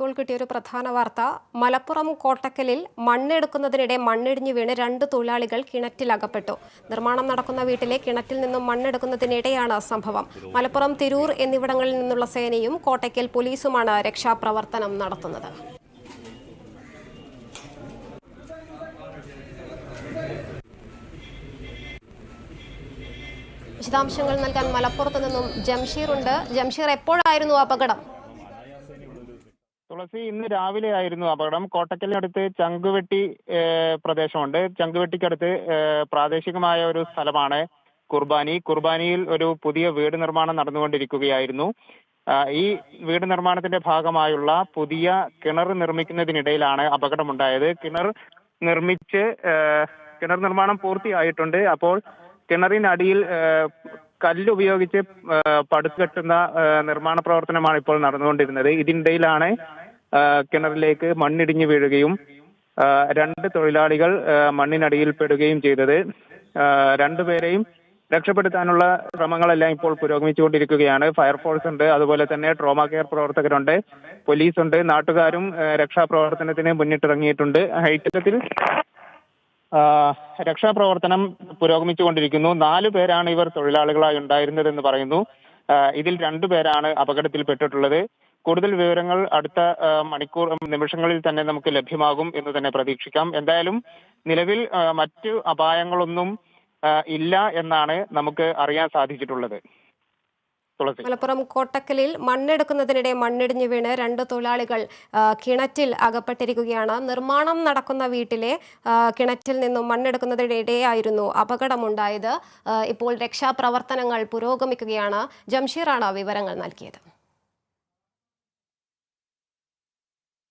ഇപ്പോൾ കിട്ടിയൊരു പ്രധാന വാർത്ത. മലപ്പുറം കോട്ടക്കലിൽ മണ്ണെടുക്കുന്നതിനിടെ മണ്ണിടിഞ്ഞു വീണ് രണ്ട് തൊഴിലാളികൾ കിണറ്റിൽ അകപ്പെട്ടു നിർമ്മാണം നടക്കുന്ന വീട്ടിലെ കിണറ്റിൽ നിന്നും മണ്ണെടുക്കുന്നതിനിടെയാണ് സംഭവം. മലപ്പുറം തിരൂർ എന്നിവിടങ്ങളിൽ നിന്നുള്ള സേനയും കോട്ടയ്ക്കൽ പോലീസുമാണ് രക്ഷാപ്രവർത്തനം നടത്തുന്നത്. വിശദാംശങ്ങൾ നൽകാൻ മലപ്പുറത്ത് നിന്നും ജംഷീർ ഉണ്ട് ജംഷീർ എപ്പോഴായിരുന്നു അപകടം? തുളസി ഇന്ന് രാവിലെ ആയിരുന്നു അപകടം. കോട്ടക്കലിനടുത്ത് ചങ്കുവെട്ടി പ്രദേശമുണ്ട്. ചങ്കുവെട്ടിക്കടുത്ത് പ്രാദേശികമായ ഒരു സ്ഥലമാണ് കുർബാനി. കുർബാനിയിൽ ഒരു പുതിയ വീട് നിർമ്മാണം നടന്നുകൊണ്ടിരിക്കുകയായിരുന്നു. ഈ വീട് നിർമ്മാണത്തിന്റെ ഭാഗമായുള്ള പുതിയ കിണർ നിർമ്മിക്കുന്നതിനിടയിലാണ് അപകടമുണ്ടായത്. കിണർ നിർമ്മിച്ച് കിണർ നിർമ്മാണം പൂർത്തിയായിട്ടുണ്ട്. അപ്പോൾ കിണറിനടിയിൽ കല്ലുപയോഗിച്ച് പടുത്തുകെട്ടുന്ന നിർമ്മാണ പ്രവർത്തനമാണ് ഇപ്പോൾ നടന്നുകൊണ്ടിരുന്നത്. ഇതിനിടയിലാണ് കിണറിലേക്ക് മണ്ണിടിഞ്ഞു വീഴുകയും രണ്ട് തൊഴിലാളികൾ മണ്ണിനടിയിൽപ്പെടുകയും മണ്ണിനടിയിൽ പെടുകയും ചെയ്തത് രണ്ടുപേരെയും രക്ഷപ്പെടുത്താനുള്ള ശ്രമങ്ങളെല്ലാം ഇപ്പോൾ പുരോഗമിച്ചുകൊണ്ടിരിക്കുകയാണ്. ഫയർഫോഴ്സ് ഉണ്ട് അതുപോലെ തന്നെ ട്രോമ കെയർ പ്രവർത്തകരുണ്ട് പോലീസ് ഉണ്ട് നാട്ടുകാരും രക്ഷാപ്രവർത്തനത്തിന് മുന്നിട്ടിറങ്ങിയിട്ടുണ്ട്. ഹൈറ്റത്തിൽ രക്ഷാപ്രവർത്തനം പുരോഗമിച്ചുകൊണ്ടിരിക്കുന്നു. നാലു പേരാണ് ഇവർ തൊഴിലാളികളായി ഉണ്ടായിരുന്നതെന്ന് പറയുന്നു. ഇതിൽ രണ്ടു പേരാണ് അപകടത്തിൽപ്പെട്ടിട്ടുള്ളത്. കൂടുതൽ വിവരങ്ങൾ അടുത്ത മണിക്കൂർ നിമിഷങ്ങളിൽ തന്നെ നമുക്ക് ലഭ്യമാകും എന്ന് തന്നെ പ്രതീക്ഷിക്കാം. എന്തായാലും നിലവിൽ മറ്റ് അപായങ്ങളൊന്നും ഇല്ല എന്നാണ് നമുക്ക് അറിയാൻ സാധിച്ചിട്ടുള്ളത്. തുളസി മലപ്പുറം കോട്ടക്കലിൽ മണ്ണെടുക്കുന്നതിനിടെ മണ്ണിടിഞ്ഞു വീണ് രണ്ട് തൊഴിലാളികൾ കിണറ്റിൽ അകപ്പെട്ടിരിക്കുകയാണ്. നിർമ്മാണം നടക്കുന്ന വീട്ടിലെ കിണറ്റിൽ നിന്നും മണ്ണെടുക്കുന്നതിനിടെയായിരുന്നു അപകടമുണ്ടായത്. ഇപ്പോൾ രക്ഷാപ്രവർത്തനങ്ങൾ പുരോഗമിക്കുകയാണ്. ജംഷീറാണ് വിവരങ്ങൾ നൽകിയത്.